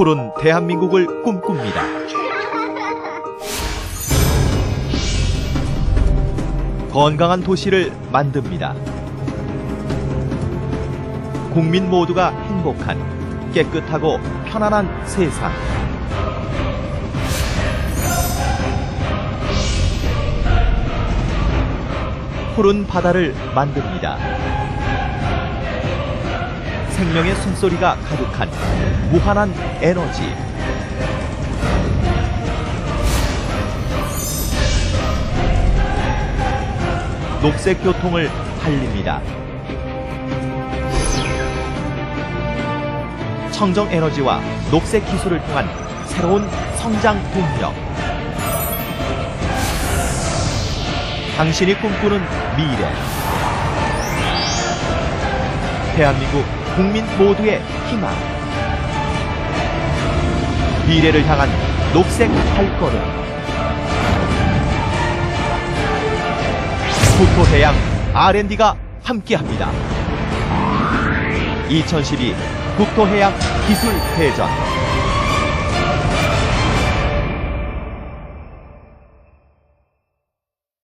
푸른 대한민국을 꿈꿉니다. 건강한 도시를 만듭니다. 국민 모두가 행복한 깨끗하고 편안한 세상. 푸른 바다를 만듭니다. 생명의 숨소리가 가득한 무한한 에너지. 녹색 교통을 달립니다. 청정 에너지와 녹색 기술을 통한 새로운 성장 동력. 당신이 꿈꾸는 미래. 대한민국 국민 모두의 희망. 미래를 향한 녹색 발걸음. 국토해양 R&D가 함께합니다. 2012 국토해양 기술 대전